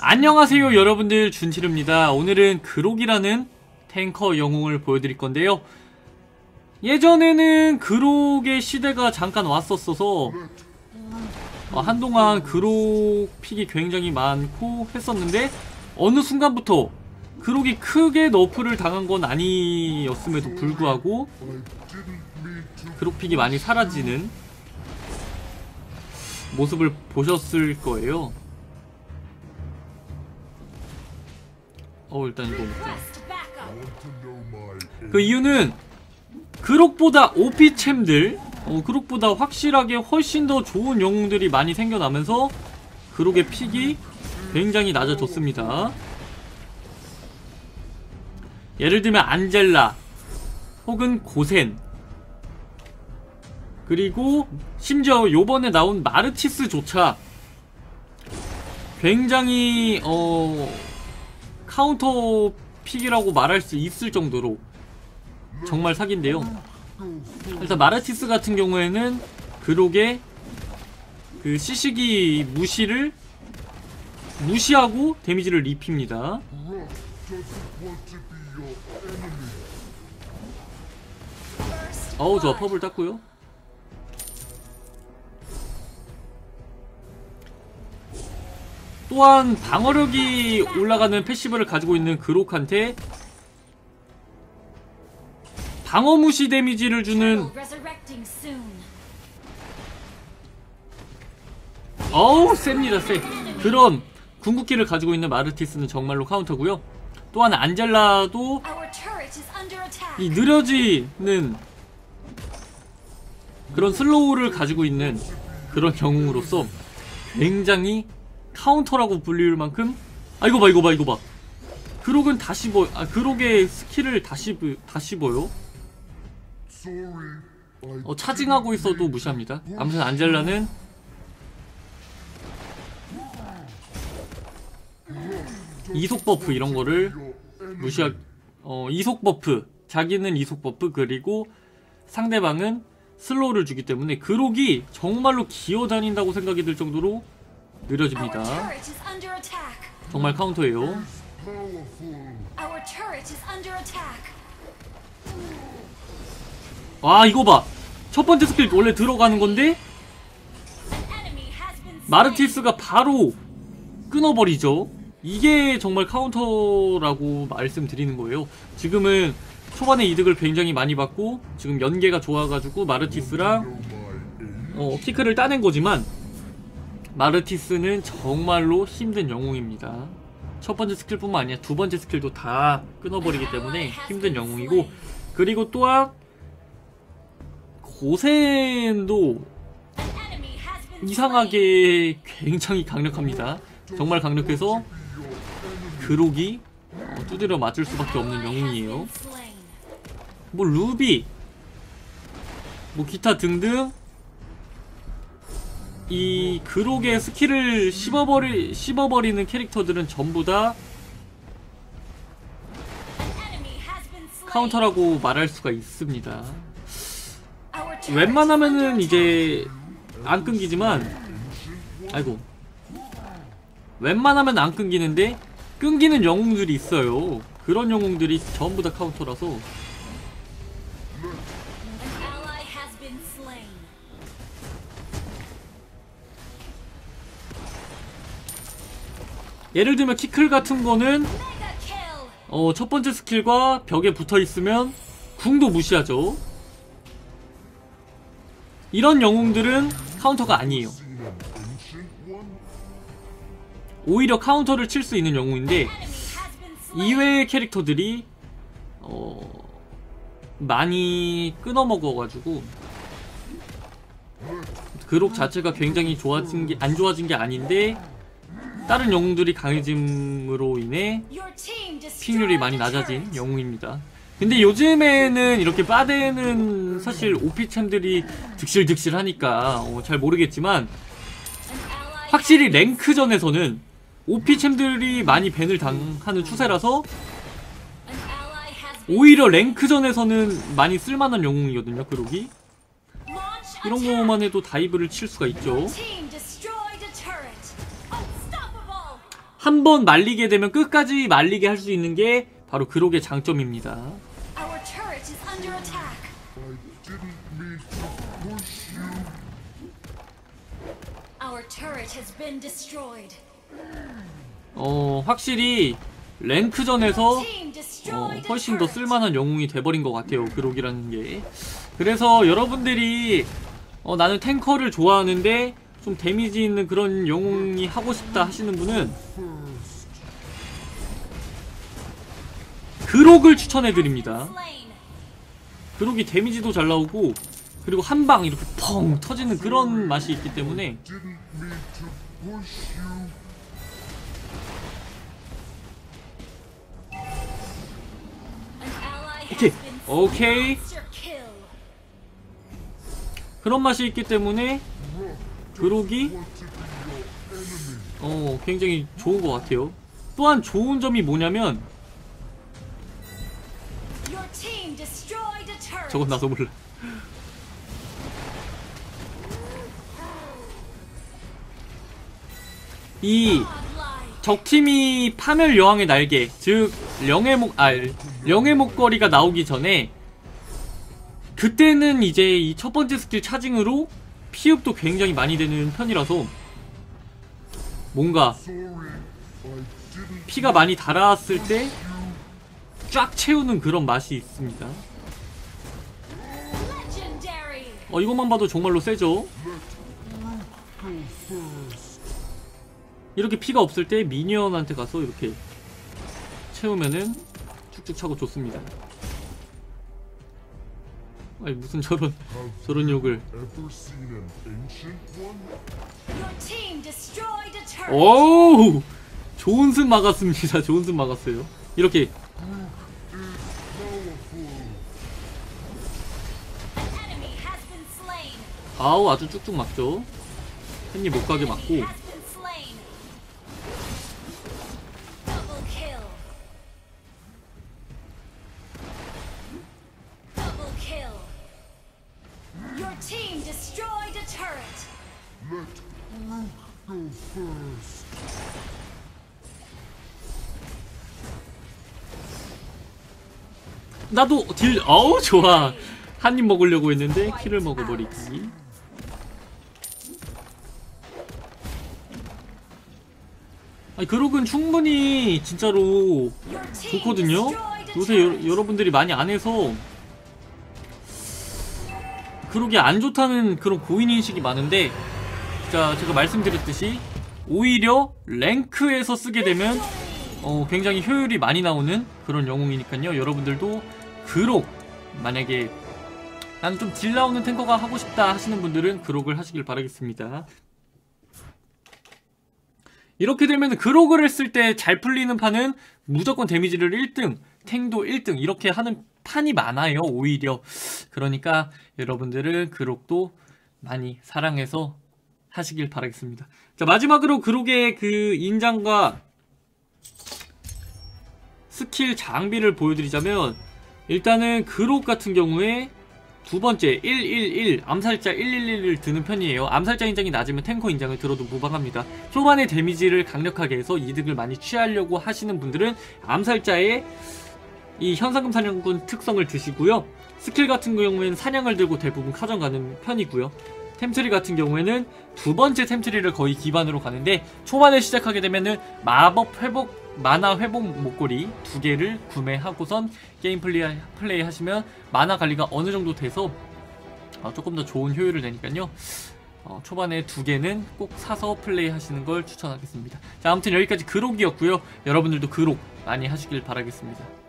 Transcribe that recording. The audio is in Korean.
안녕하세요 여러분들. 준치르입니다. 오늘은 그록이라는 탱커 영웅을 보여드릴 건데요. 예전에는 그록의 시대가 잠깐 왔었어서 어, 한동안 그록 픽이 굉장히 많고 했었는데 어느 순간부터 그록이 크게 너프를 당한 건 아니었음에도 불구하고 그록 픽이 많이 사라지는 모습을 보셨을 거예요 어 일단 이거 그 이유는 그록보다 OP챔들 어, 그록보다 확실하게 훨씬 더 좋은 영웅들이 많이 생겨나면서 그록의 픽이 굉장히 낮아졌습니다. 예를 들면 안젤라 혹은 고센. 그리고 심지어 요번에 나온 마르티스조차 굉장히 어 카운터 픽이라고 말할 수 있을 정도로 정말 사기인데요. 일단 마르티스 같은 경우에는 그록의 그 시시기 무시를 무시하고 데미지를 입힙니다. 어우 저 퍼블 땄고요 또한 방어력이 올라가는 패시브를 가지고 있는 그록한테 방어 무시 데미지를 주는 어우 셉니다 세 그런 궁극기를 가지고 있는 마르티스는 정말로 카운터고요. 또한 안젤라도 이 느려지는 그런 슬로우를 가지고 있는 그런 영웅으로서 굉장히 카운터라고 불릴 만큼? 아 이거 봐 이거 봐 이거 봐. 그록은 다시 보, 아 그록의 스킬을 다시 다시 보여? 어, 차징하고 있어도 무시합니다. 아무튼 안젤라는 이속 버프 이런 거를 무시하 어 이속 버프 자기는 이속 버프 그리고 상대방은 슬로우를 주기 때문에 그록이 정말로 기어다닌다고 생각이 들 정도로 느려집니다. 정말 카운터예요. 와 이거 봐 첫 번째 스킬 원래 들어가는 건데 마르티스가 바로 끊어버리죠. 이게 정말 카운터라고 말씀드리는 거예요. 지금은 초반에 이득을 굉장히 많이 받고 지금 연계가 좋아가지고 마르티스랑 어, 피크를 따낸 거지만 마르티스는 정말로 힘든 영웅입니다. 첫 번째 스킬뿐만 아니라 두 번째 스킬도 다 끊어버리기 때문에 힘든 영웅이고 그리고 또한 고센도 이상하게 굉장히 강력합니다. 정말 강력해서 그록이 어, 두드려 맞을 수밖에 없는 영웅이에요. 뭐 루비 뭐 기타 등등 이 그록의 스킬을 씹어버리, 씹어버리는 캐릭터들은 전부 다 카운터라고 말할 수가 있습니다. 웬만하면은 이제 안 끊기지만 아이고. 웬만하면 안 끊기는데 끊기는 영웅들이 있어요. 그런 영웅들이 전부 다 카운터라서 예를 들면 키클 같은 거는 어, 첫 번째 스킬과 벽에 붙어 있으면 궁도 무시하죠. 이런 영웅들은 카운터가 아니에요. 오히려 카운터를 칠 수 있는 영웅인데 이외의 캐릭터들이 어, 많이 끊어먹어가지고 그록 자체가 굉장히 좋아진 게 안 좋아진 게 아닌데 다른 영웅들이 강해짐으로 인해 픽률이 많이 낮아진 영웅입니다. 근데 요즘에는 이렇게 빠데는 사실 오피챔들이 득실득실 하니까 어, 잘 모르겠지만 확실히 랭크전에서는 오피챔들이 많이 밴을 당하는 추세라서 오히려 랭크전에서는 많이 쓸만한 영웅이거든요 그록이. 이런 거만 해도 다이브를 칠 수가 있죠 한 번 말리게 되면 끝까지 말리게 할 수 있는 게 바로 그록의 장점입니다. 어, 확실히 랭크전에서 어, 훨씬 더. 쓸만한 영웅이 돼버린 것 같아요. 그록이라는 게. 그래서 여러분들이 어, 나는 탱커를 좋아하는데 좀 데미지 있는 그런 영웅이 하고 싶다 하시는 분은 그록을 추천해드립니다. 그록이 데미지도 잘 나오고 그리고 한 방 이렇게 펑 터지는 그런 맛이 있기 때문에 오케이. 오케이. 그런 맛이 있기 때문에 그록이 어 굉장히 좋은 것 같아요. 또한 좋은 점이 뭐냐면. 저건 나도 몰라. 이. 적팀이 파멸 여왕의 날개, 즉 영의 목, 아 영의 목걸이가 나오기 전에 그때는 이제 이 첫 번째 스킬 차징으로 피흡도 굉장히 많이 되는 편이라서 뭔가. 피가 많이 달았을 때 쫙 채우는 그런 맛이 있습니다. 어 이것만 봐도 정말로 세죠. 이렇게 피가 없을 때 미니언한테 가서 이렇게 채우면은 쭉쭉 차고 좋습니다. 아니 무슨 저런 저런 욕을. 오우 좋은 습 막았습니다. 좋은 습 막았어요. 이렇게. 아우 아주 쭉쭉 막죠. 팬이 못 가게 막고 turret. Let Luke go first. 나도 딜 어우 좋아 한 입 먹으려고 했는데 키를 먹어버리기 아니 그록은 충분히 진짜로 좋거든요 요새. 여, 여러분들이 많이 안 해서 그록이 안 좋다는 그런 고인인식이 많은데 자 제가 말씀드렸듯이 오히려 랭크에서 쓰게 되면 어, 굉장히 효율이 많이 나오는 그런 영웅이니까요. 여러분들도 그록 만약에 나는 좀 딜 나오는 탱커가 하고 싶다 하시는 분들은 그록을 하시길 바라겠습니다. 이렇게 되면 그록을 했을 때잘 풀리는 판은 무조건 데미지를 1등, 탱도 1등 이렇게 하는 판이 많아요. 오히려 그러니까 여러분들은 그록도 많이 사랑해서 하시길 바라겠습니다. 자 마지막으로 그록의 그 인장과 스킬 장비를 보여드리자면 일단은 그록 같은 경우에 두 번째 111 암살자 111을 드는 편이에요. 암살자 인장이 낮으면 탱커 인장을 들어도 무방합니다. 초반에 데미지를 강력하게 해서 이득을 많이 취하려고 하시는 분들은 암살자의 이 현상금 사냥꾼 특성을 드시고요. 스킬 같은 경우에는 사냥을 들고 대부분 카정 가는 편이고요. 템트리 같은 경우에는 두 번째 템트리를 거의 기반으로 가는데 초반에 시작하게 되면은 마법 회복 만화 회복 목걸이 두 개를 구매하고선 게임 플레이, 플레이 하시면 만화 관리가 어느 정도 돼서 어, 조금 더 좋은 효율을 내니까요. 어, 초반에 두 개는 꼭 사서 플레이 하시는 걸 추천하겠습니다. 자, 아무튼 여기까지 그록이었고요. 여러분들도 그록 많이 하시길 바라겠습니다.